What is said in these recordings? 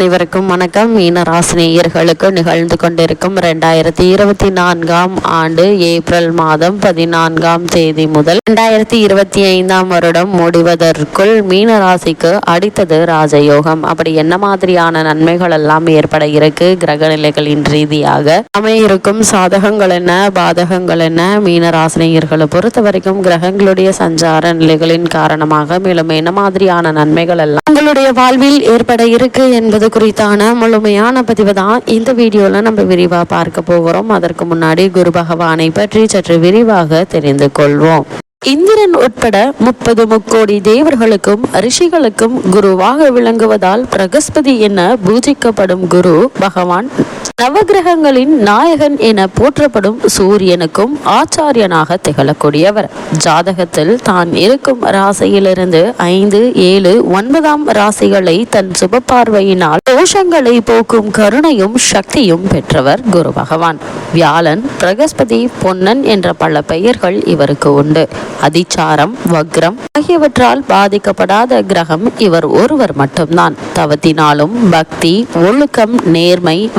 அனைவருக்கும் வணக்கம். மீனராசினியர்களுக்கு நிகழ்ந்து கொண்டிருக்கும் ரெண்டாயிரத்தி இருபத்தி நான்காம் ஆண்டு ஏப்ரல் மாதம் பதினான்காம் தேதி முதல் ரெண்டாயிரத்தி இருபத்தி ஐந்தாம் வருடம் முடிவதற்குள் மீனராசிக்கு அடித்தது ராஜயோகம். அப்படி என்ன மாதிரியான நன்மைகள் எல்லாம் ஏற்பட இருக்கு? கிரக நிலைகளின் ரீதியாக அமையிருக்கும் சாதகங்கள் என்ன? பாதகங்கள் என்ன? மீனராசினியர்களை பொறுத்த வரைக்கும் கிரகங்களுடைய சஞ்சார நிலைகளின் காரணமாக மேலும் என்ன மாதிரியான நன்மைகள் எல்லாம் உங்களுடைய வாழ்வில் ஏற்பட இருக்கு என்பது குறித்தான முழுமையான பதிவு தான் இந்த வீடியோவில் நம்ம விரிவாக பார்க்க போகிறோம். அதற்கு முன்னாடி குரு பகவானை பற்றி சற்று விரிவாக தெரிந்து கொள்வோம். இந்திரன் உட்பட முப்பது முக்கோடி தேவர்களுக்கும் ரிஷிகளுக்கும் குருவாக விளங்குவதால் பிரகஸ்பதி என பூஜிக்கப்படும் குரு பகவான் நவகிரகங்களின் நாயகன் என போற்றப்படும் சூரியனுக்கும் ஆச்சாரியனாக திகழக்கூடியவர். ஜாதகத்தில் தான் இருக்கும் ராசியிலிருந்து ஐந்து ஏழு ஒன்பதாம் ராசிகளை தன் சுப பார்வையினால் தோஷங்களை போக்கும் கருணையும் சக்தியும் பெற்றவர் குரு பகவான். வியாழன் பிரகஸ்பதி பொன்னன் என்ற பல பெயர்கள் இவருக்கு உண்டு. அதிச்சாரம் வக்ரம் ஆகியவற்றால் பாதிக்கப்படாத கிரகம் இவர் ஒருவர் மட்டும்தான். தவத்தினாலும் பக்தி ஒழுக்கம் நேர்மை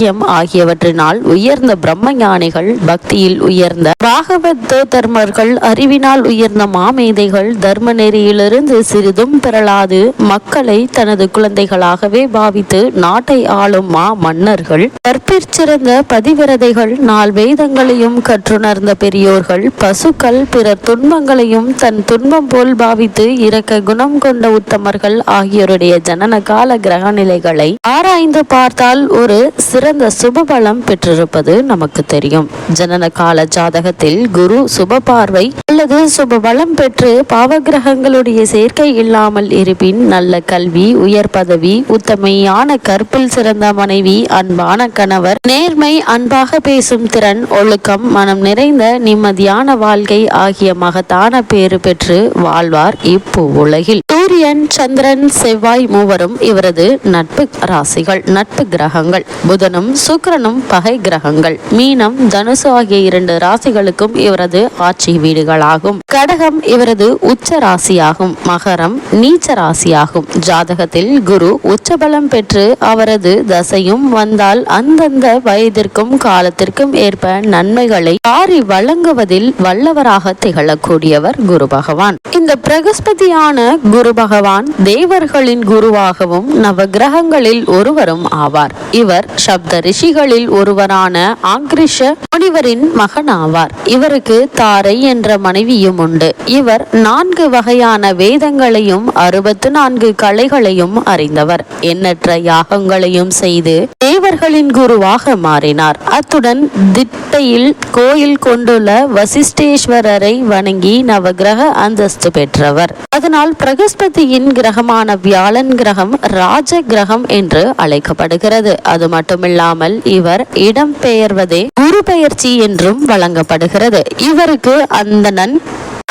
வைராகியம் ஆகியவற்றினால் உயர்ந்த பிரம்ம ஞானிகள் பக்தியில் உயர்ந்த பாகவத தர்மர்கள் அறிவினால் உயர்ந்த மாமேதைகள் தர்ம நெறியிலிருந்து சிறிதும் பெறலாது மக்களை தனது குழந்தைகளாகவே பாவித்து நாட்டை ஆளும் மா மன்னர்கள் கற்பிற்சிறந்த பதிவிரதைகள் நாள் வேதங்களையும் கற்றுணர்ந்த பெரியோர்கள் பசுக்கள் பிறர் துன்பங்களையும் தன் துன்பம் போல் பாவித்து இறக்க குணம் கொண்ட உத்தமர்கள் ஆகியோருடைய ஜனன கால கிரக நிலைகளை ஆராய்ந்து பார்த்தால் ஒரு சிறந்த சுபபலம் பெற்றிருப்பது நமக்கு தெரியும். ஜனன கால ஜாதகத்தில் குரு சுப பார்வை அல்லது சுப பலம் பெற்று பாவகிரகங்களுடைய சேர்க்கை இல்லாமல் இருப்பின் நல்ல கல்வி உயர் பதவி உத்தமையான கற்பில் சிறந்த மனைவி அன்பான கணவர் நேர்மை அன்பாக பேசும் திறன் ஒழுக்கம் மனம் நிறைந்த நிம்மதியான வாழ்க்கை ஆகிய மகத்தான பேறு பெற்று வாழ்வார் இப்போ உலகில். சூரியன் சந்திரன் செவ்வாய் மூவரும் இவரது நட்பு ராசிகள் நட்பு கிரகங்கள். புதனும் புதனும் சுக்கரனும் பகை கிரகங்கள். மீனம் தனுசு ஆகிய இரண்டு ராசிகளுக்கும் இவரது ஆட்சி வீடுகளாகும். கடகம் இவரது உச்ச ராசியாகும். மகரம் நீச்ச ராசியாகும். ஜாதகத்தில் குரு உச்சபலம் பெற்று அவரது தசையும் வந்தால் அந்தந்த வயதிற்கும் காலத்திற்கும் ஏற்ப நன்மைகளை ஆறி வழங்குவதில் வல்லவராக திகழக்கூடியவர் குரு பகவான். இந்த பிரகஸ்பதியான குரு பகவான் தேவர்களின் குருவாகவும் நவ கிரகங்களில் ஒருவரும் ஆவார். இவர் சப்த ரிஷிகளில் ஒருவரான ஆங்கிரிஷ முனிவரின் மகன் ஆவார் இவருக்கு தாரை என்ற மனைவியும் உண்டு. இவர் நான்கு வகையான வேதங்களையும் அறுபத்து நான்கு கலைகளையும் அறிந்தவர். எண்ணற்ற யாகங்களையும் செய்து தேவர்களின் குருவாக மாறினார். அத்துடன் திட்டையில் கோயில் கொண்டுள்ள வசிஷ்டேஸ்வரரை வணங்கி நவகிரக அந்தஸ்து பெற்றவர். அதனால் பிரகஸ்பதியின் கிரகமான வியாழன் கிரகம் ராஜ கிரகம் என்று அழைக்கப்படுகிறது. அது மட்டுமில்லாமல் இவர் இடம்பெயர்வதே குரு பெயர்ச்சி என்றும் வழங்கப்படுகிறது. இவருக்கு அந்தணன்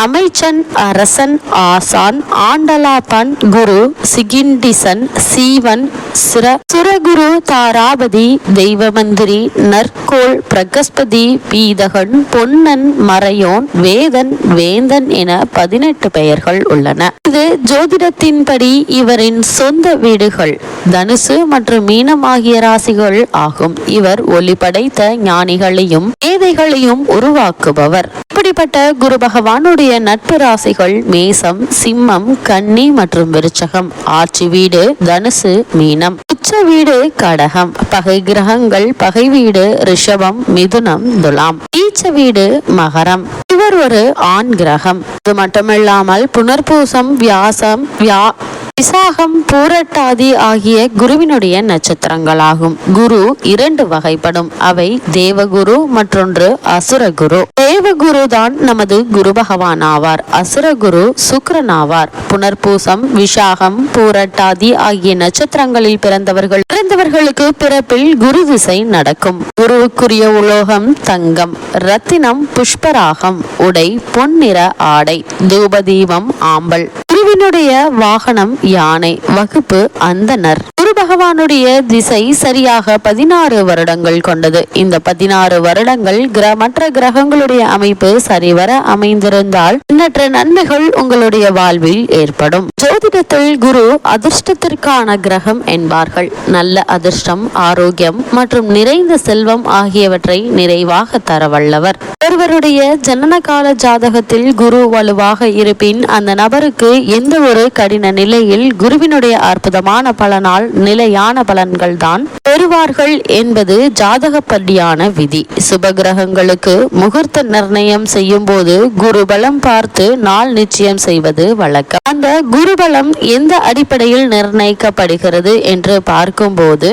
அமைச்சன் அரசன் ஆசான் ஆண்டலாபன் குரு சிகிண்டிசன் சீவன் சிர சுரகுரு தாராபதி தெய்வமந்திரி நற்கோள் பிரகஸ்பதி பீதகன் பொன்னன் மறையோன் வேதன் வேந்தன் என பதினெட்டு பெயர்கள் உள்ளன. இது ஜோதிடத்தின்படி இவரின் சொந்த வீடுகள். தனுசு மற்றும் மீனம் ஆகிய ராசிகள் ஆகும். இவர் ஒளி படைத்த ஞானிகளையும் மேதைகளையும் உருவாக்குபவர். இப்படிப்பட்ட குரு பகவானுடைய நட்பு ராசிகள் மேசம் சிம்மம் கன்னி மற்றும் விருச்சகம். ஆட்சி வீடு தனுசு மீனம். உச்ச வீடு கடகம். பகை கிரகங்கள் பகை வீடு ரிஷபம் மிதுனம் துலாம். நீச்ச வீடு மகரம். இவர் ஒரு ஆண் கிரகம். இது மட்டுமில்லாமல் புனர்பூசம் வியாசம் வியா விசாகம் பூரட்டாதி ஆகிய குருவினுடைய நட்சத்திரங்களாகும். குரு இரண்டு வகைப்படும். அவை தேவகுரு மற்றொன்று அசுரகுரு. தேவகுரு தான் நமது குரு பகவான் ஆவார். அசுரகுரு சுக்கிரன் ஆவார். புனர்பூசம் விஷாகம் பூரட்டாதி ஆகிய நட்சத்திரங்களில் பிறந்தவர் பிறந்தவர்கள். பிறந்தவர்களுக்கு பிறப்பில் குரு திசை நடக்கும். குருவுக்குரிய உலோகம் தங்கம் ரத்தினம் புஷ்பராகம் உடை பொன்னிற ஆடை தூபதீபம் ஆம்பல். குருவினுடைய வாகனம் யானை வகுப்பு அந்தனர். குரு பகவானுடைய திசை சரியாக பதினாறு வருடங்கள் கொண்டது. இந்த பதினாறு வருடங்கள் கிர மற்ற கிரகங்களுடைய அமைப்பு சரிவர அமைந்திருந்தால் எண்ணற்ற நன்மைகள் உங்களுடைய வாழ்வில் ஏற்படும். ஜோதிடத்தில் குரு அதிர்ஷ்டத்திற்கான கிரகம் என்பார்கள். நல்ல அதிர்ஷ்டம் ஆரோக்கியம் மற்றும் நிறைந்த செல்வம் ஆகியவற்றை நிறைவாக தர வல்லவர். ஒருவருடைய ஜனன கால ஜாதகத்தில் குரு வலுவாக இருப்பின் அந்த நபருக்கு எந்த ஒரு கடின நிலையில் குருவினுடைய அற்புதமான பலனால் நிலையான பலன்கள் தான் பெறுவார்கள் என்பது ஜாதகப்படியான விதி. சுப கிரகங்களுக்கு முகூர்த்த நிர்ணயம் செய்யும் போது குருபலம் பார்த்து நாள் நிச்சயம் செய்வது வழக்கம். அந்த குருபலம் எந்த அடிப்படையில் நிர்ணயிக்கப்படுகிறது என்று பார்க்கும்போது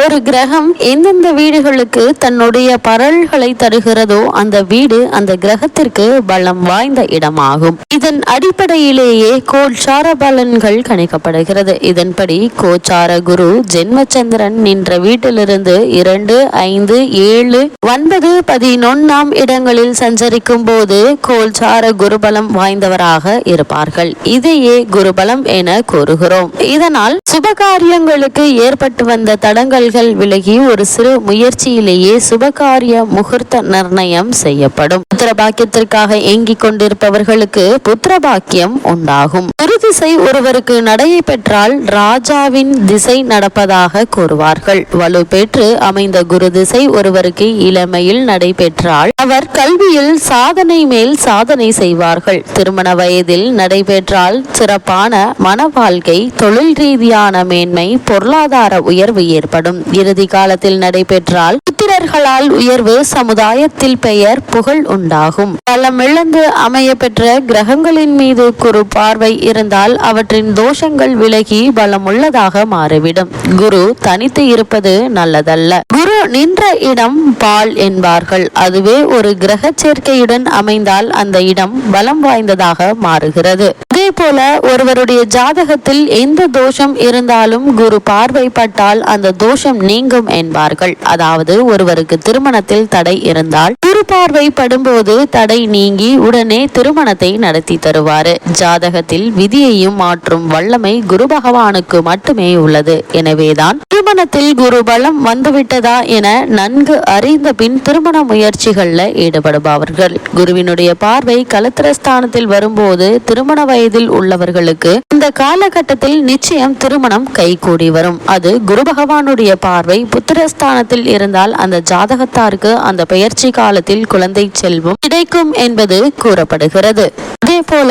ஒரு கிரகம் எந்தெந்த வீடுகளுக்கு தன்னுடைய பரல்களை தருகிறதோ அந்த வீடு அந்த கிரகத்திற்கு பலம் வாய்ந்த இடமாகும். இதன் அடிப்படையிலேயே கோச்சார பலன்கள் கணிக்கப்படுகிறது. இதன்படி கோச்சார குரு ஜென்மச்சந்திரன் நின்ற வீட்டிலிருந்து இரண்டு ஐந்து ஏழு ஒன்பது பதினொன்னாம் இடங்களில் சஞ்சரிக்கும் போது கோல்சார குருபலம் வாய்ந்தவராக இருப்பார்கள். இதையே குருபலம் என கூறுகிறோம். இதனால் சுபகாரியங்களுக்கு ஏற்பட்டு வந்த தடங்கள் தடங்கல்கள் விலகி ஒரு சிறு முயற்சியிலேயே சுபகாரிய முகூர்த்த நிர்ணயம் செய்யப்படும். புத்திர பாக்கியத்திற்காக ஏங்கிக் கொண்டிருப்பவர்களுக்கு புத்திர பாக்கியம் உண்டாகும். குரு திசை ஒருவருக்கு நடையை பெற்றால் ராஜாவின் திசை நடப்பதாக கூறுவார்கள். வலு பெற்று அமைந்த குரு திசை ஒருவருக்கு இளமையில் நடைபெற்றால் அவர் கல்வியில் சாதனை மேல் சாதனை செய்வார்கள். திருமண வயதில் நடைபெற்றால் சிறப்பான மன வாழ்க்கை தொழில் ரீதியான மேன்மை பொருளாதார உயர்வு ஏற்படும். இறுதி காலத்தில் நடைபெற்றால் புத்திரர்களால் உயர்வு சமுதாயத்தில் பெயர் புகழ் உண்டாகும். பலமிழந்து அமைய பெற்ற கிரகங்களின் மீது குரு பார்வை இருந்தால் அவற்றின் தோஷங்கள் விலகி பலமுள்ளதாக மாறிவிடும். குரு தனித்து இருப்பது நல்லதல்ல. குரு நின்ற இடம் பால் என்பார்கள். அதுவே ஒரு கிரக சேர்க்கையுடன் அமைந்தால் அந்த இடம் பலம் வாய்ந்ததாக மாறுகிறது. அதே போல ஒருவருடைய ஜாதகத்தில் எந்த தோஷம் இருந்தாலும் குரு பார்வைப்பட்டால் அந்த தோஷம் நீங்கும் என்பார்கள். அதாவது ஒருவருக்கு திருமணத்தில் தடை இருந்தால் குரு பார்வை படும்போது தடை நீங்கி உடனே திருமணத்தை நடத்தி தருவாரு. ஜாதகத்தில் விதியையும் மாற்றும் வல்லமை குரு பகவானுக்கு மட்டுமே உள்ளது. எனவேதான் திருமணத்தில் குரு பலம் வந்துவிட்டதா என நன்கு அறிந்த பின் திருமண முயற்சிகள்ல ஈடுபடுபவர்கள். குருவினுடைய பார்வை கலத்திரஸ்தானத்தில் வரும்போது திருமண வயதில் உள்ளவர்களுக்கு இந்த காலகட்டத்தில் நிச்சயம் திருமணம் கைகூடி வரும். அது குரு பகவானுடைய பார்வை புத்திரஸ்தானத்தில் இருந்தால் அந்த ஜாதகத்தாருக்கு அந்த பெயர்ச்சி காலத்தில் குழந்தை செல்வம் கிடைக்கும் என்பது கூறப்படுகிறது. அதே போல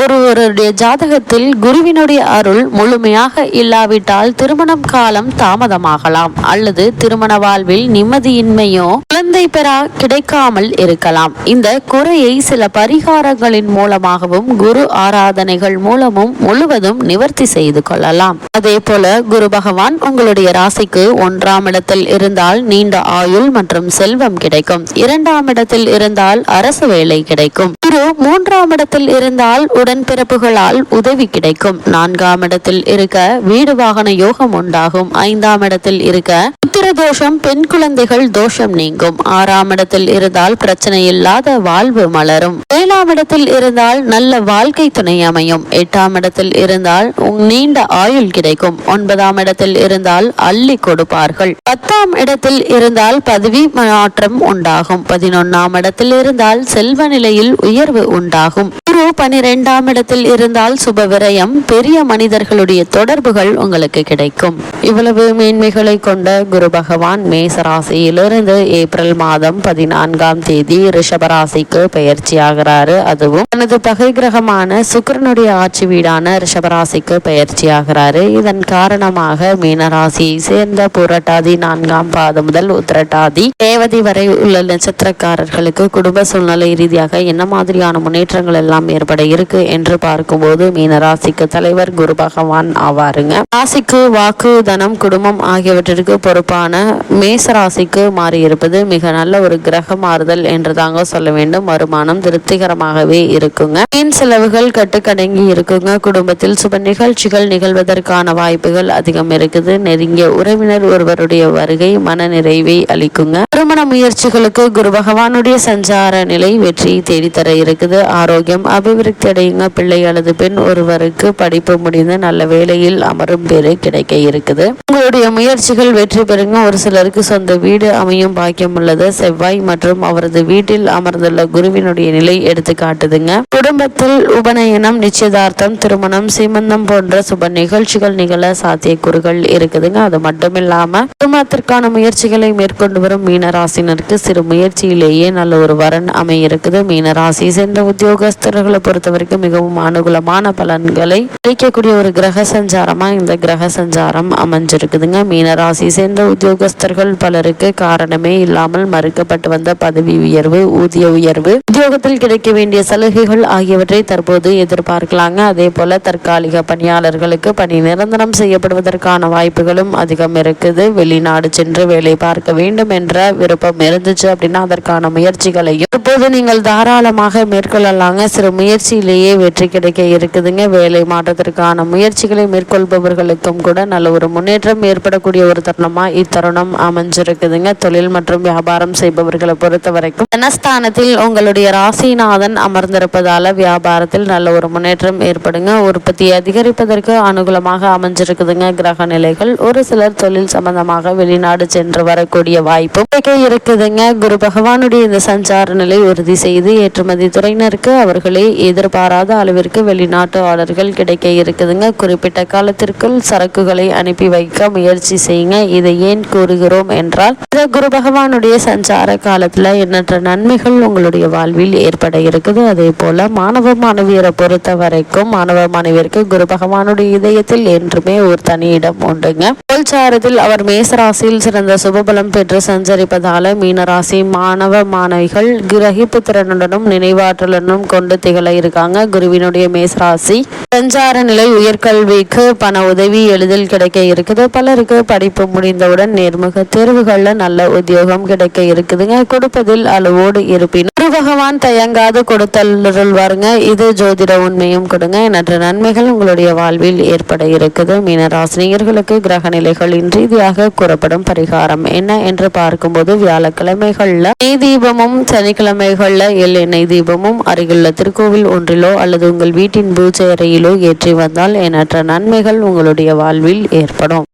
ஒருவருடைய ஜாதகத்தில் குருவினுடைய அருள் முழுமையாக இல்லாவிட்டால் திருமணம் காலம் தாமதமாகலாம் அல்லது திருமண வாழ்வில் நிம்மதியின்மையோ குழந்தை பெறா கிடைக்காமல் இருக்கலாம். இந்த குறையை சில பரிகாரங்களின் மூலமாகவும் குரு ஆராத சாதனைகள் மூலமும் முழுவதும் நிவர்த்தி செய்து கொள்ளலாம். அதே போல குரு பகவான் உங்களுடைய ராசிக்கு ஒன்றாம் இடத்தில் இருந்தால் நீண்ட ஆயுள் மற்றும் செல்வம் கிடைக்கும். இரண்டாம் இடத்தில் இருந்தால் அரசு வேலை கிடைக்கும். குரு மூன்றாம் இடத்தில் இருந்தால் உடன்பிறப்புகளால் உதவி கிடைக்கும். நான்காம் இடத்தில் இருக்க வீடு வாகன யோகம் உண்டாகும். ஐந்தாம் இடத்தில் இருக்க புத்திர தோஷம் பெண் குழந்தைகள் தோஷம் நீங்கும். ஆறாம் இடத்தில் இருந்தால் பிரச்சனை இல்லாத வாழ்வு மலரும். ஏழாம் இடத்தில் இருந்தால் நல்ல வாழ்க்கை துணை அமையும். எட்டாம் இடத்தில் இருந்தால் உங் நீண்ட ஆயுள் கிடைக்கும். ஒன்பதாம் இடத்தில் இருந்தால் அள்ளி கொடுப்பார்கள். பத்தாம் இடத்தில் இருந்தால் பதவி மாற்றம் உண்டாகும். பதினொன்னாம் இடத்தில் இருந்தால் செல்வ நிலையில் உயர்வு உண்டாகும். குரு பனிரெண்டாம் இடத்தில் இருந்தால் சுப விரயம் பெரிய மனிதர்களுடைய தொடர்புகள் உங்களுக்கு கிடைக்கும். இவ்வளவு மேன்மைகளை கொண்ட குரு பகவான் மேசராசியிலிருந்து ஏப்ரல் மாதம் பதினான்காம் தேதி ரிஷபராசிக்கு பயிற்சியாகிறாரு அதுவும் தனது பகை கிரகமான சுக் சுக்கரனுடைய ஆட்சி வீடான ரிஷபராசிக்கு பயிற்சியாகிறாரு இதன் காரணமாக மீனராசியை சேர்ந்த புரட்டாதி நான்காம் பாதம் முதல் உத்திரட்டாதி தேவதி வரை உள்ள நட்சத்திரக்காரர்களுக்கு குடும்ப சூழ்நிலை ரீதியாக என்ன மாதிரியான முன்னேற்றங்கள் எல்லாம் ஏற்பட இருக்கு என்று பார்க்கும்போது மீனராசிக்கு தலைவர் குரு பகவான் ஆவாருங்க. ராசிக்கு வாக்கு தனம் குடும்பம் ஆகியவற்றிற்கு பொறுப்பான மேசராசிக்கு மாறியிருப்பது மாறி இருப்பது மிக நல்ல ஒரு கிரக மாறுதல் என்று தாங்க சொல்ல வேண்டும். வருமானம் திருப்திகரமாகவே இருக்குங்க. மீன் செலவுகள் கட்டு கட்டுக்கு அடங்கி இருக்குங்க. குடும்பத்தில் சுப நிகழ்ச்சிகள் நிகழ்வதற்கான வாய்ப்புகள் அதிகம் இருக்குது. நெருங்கிய உறவினர் ஒருவருடைய வருகை மன நிறைவை அளிக்குங்க. திருமண முயற்சிகளுக்கு குரு பகவானுடைய சஞ்சார நிலை வெற்றி தேடித்தர இருக்குது. ஆரோக்கியம் அபிவிருத்தி அடையுங்க. பிள்ளை அல்லது பெண் ஒருவருக்கு படிப்பு முடிந்து நல்ல வேலையில் அமரும் பேரு கிடைக்க இருக்குது. உங்களுடைய முயற்சிகள் வெற்றி பெறுங்க. ஒரு சிலருக்கு சொந்த வீடு அமையும் பாக்கியம் உள்ளது. செவ்வாய் மற்றும் அவரது வீட்டில் அமர்ந்துள்ள குருவினுடைய நிலை எடுத்து காட்டுதுங்க குடும்பத்தில் உபநயனம் நிச்சயதார்த்தம் திருமணம் சீமந்தம் போன்ற சுப நிகழ்ச்சிகள் நிகழ சாத்தியக்கூறுகள் இருக்குதுங்க. அது மட்டும் இல்லாம திருமணத்திற்கான முயற்சிகளை மேற்கொண்டு வரும் மீனராசினருக்கு சிறு முயற்சியிலேயே நல்ல ஒரு வரன் அமையிருக்குது. மீனராசி சேர்ந்த உத்தியோகஸ்தர்களை பொறுத்த வரைக்கும் மிகவும் அனுகூலமான பலன்களை அளிக்கக்கூடிய ஒரு கிரக சஞ்சாரமா இந்த கிரக சஞ்சாரம் அமைஞ்சிருக்குதுங்க. மீனராசி சேர்ந்த உத்தியோகஸ்தர்கள் பலருக்கு காரணமே இல்லாமல் மறுக்கப்பட்டு வந்த பதவி உயர்வு ஊதிய உயர்வு உத்தியோகத்தில் கிடைக்க வேண்டிய சலுகைகள் ஆகியவற்றை தற்போது எதிர் எதிர்பார்க்கலாங்க. அதே போல தற்காலிக பணியாளர்களுக்கு பணி நிரந்தரம் செய்யப்படுவதற்கான வாய்ப்புகளும் அதிகம் இருக்குது. வெளிநாடு சென்று வேலை பார்க்க வேண்டும் என்ற விருப்பம் இருந்துச்சு அப்படின்னா அதற்கான முயற்சிகளையும் இப்போது நீங்கள் தாராளமாக மேற்கொள்ளலாங்க. சிறு முயற்சியிலேயே வெற்றி கிடைக்க இருக்குதுங்க. வேலை மாற்றத்திற்கான முயற்சிகளை மேற்கொள்பவர்களுக்கும் கூட நல்ல ஒரு முன்னேற்றம் ஏற்படக்கூடிய ஒரு தருணமாக இத்தருணம் அமைஞ்சிருக்குதுங்க. தொழில் மற்றும் வியாபாரம் செய்பவர்களை பொறுத்த வரைக்கும் தனஸ்தானத்தில் உங்களுடைய ராசிநாதன் அமர்ந்திருப்பதால வியாபாரத்தில் நல்ல ஒரு முன்னேற்றம் ஏற்படுங்க. உற்பத்தியை அதிகரிப்பதற்கு அனுகூலமாக அமைஞ்சிருக்குதுங்க. கிரக நிலைகள். ஒரு சிலர் தொழில் சம்பந்தமாக வெளிநாடு சென்று வரக்கூடிய வாய்ப்பு கிடைக்க இருக்குதுங்க. குரு பகவானுடைய இந்த சஞ்சார நிலை உறுதி செய்து ஏற்றுமதி துறையினருக்கு அவர்களே எதிர்பாராத அளவிற்கு வெளிநாட்டு ஆர்டர்கள் கிடைக்க இருக்குதுங்க. குறிப்பிட்ட காலத்திற்குள் சரக்குகளை அனுப்பி வைக்க முயற்சி செய்யுங்க. இதை ஏன் கூறுகிறோம் என்றால் இந்த குரு பகவானுடைய சஞ்சார காலத்துல எண்ணற்ற நன்மைகள் உங்களுடைய வாழ்வில் ஏற்பட இருக்குது. அதே போல மாணவ மாணவியரை பொறுத்த வரைக்கும் மாணவ மாணவியருக்கு குரு பகவானுடைய இதயத்தில் என்றுமே ஒரு தனி இடம் உண்டுங்க. கோல்சாரத்தில் அவர் மேசராசியில் சிறந்த சுபபலம் பெற்று சஞ்சரிப்பதால மீனராசி மாணவ மாணவிகள் கிரகிப்பு திறனுடனும் நினைவாற்றலுடனும் கொண்டு திகழ இருக்காங்க. குருவினுடைய மேசராசி சஞ்சார நிலை உயர்கல்விக்கு பண உதவி எளிதில் கிடைக்க இருக்குது. பலருக்கு படிப்பு முடிந்தவுடன் நேர்முக தேர்வுகள்ல நல்ல உத்தியோகம் கிடைக்க இருக்குதுங்க. கொடுப்பதில் அளவோடு இருப்பினும் குரு பகவான் தயங்காது கொடுத்தருள்வாருங்க. இது ஜோதிட உண்மையும் கொடுங்க. எண்ணற்ற நன்மைகள் உங்களுடைய வாழ்வில் ஏற்பட இருக்குது. மீனராசினியர்களுக்கு கிரக நிலைகளின் ரீதியாக கூறப்படும் பரிகாரம். என்ன என்று பார்க்கும்போது வியாழக்கிழமைகள்ல நெய் தீபமும் சனிக்கிழமைகள்ல எல்லை எண்ணெய் தீபமும் அருகிலுள்ள திருக்கோவில் ஒன்றிலோ அல்லது உங்கள் வீட்டின் பூஜை அறையிலோ ஏற்றி வந்தால் எண்ணற்ற நன்மைகள் உங்களுடைய வாழ்வில் ஏற்படும்.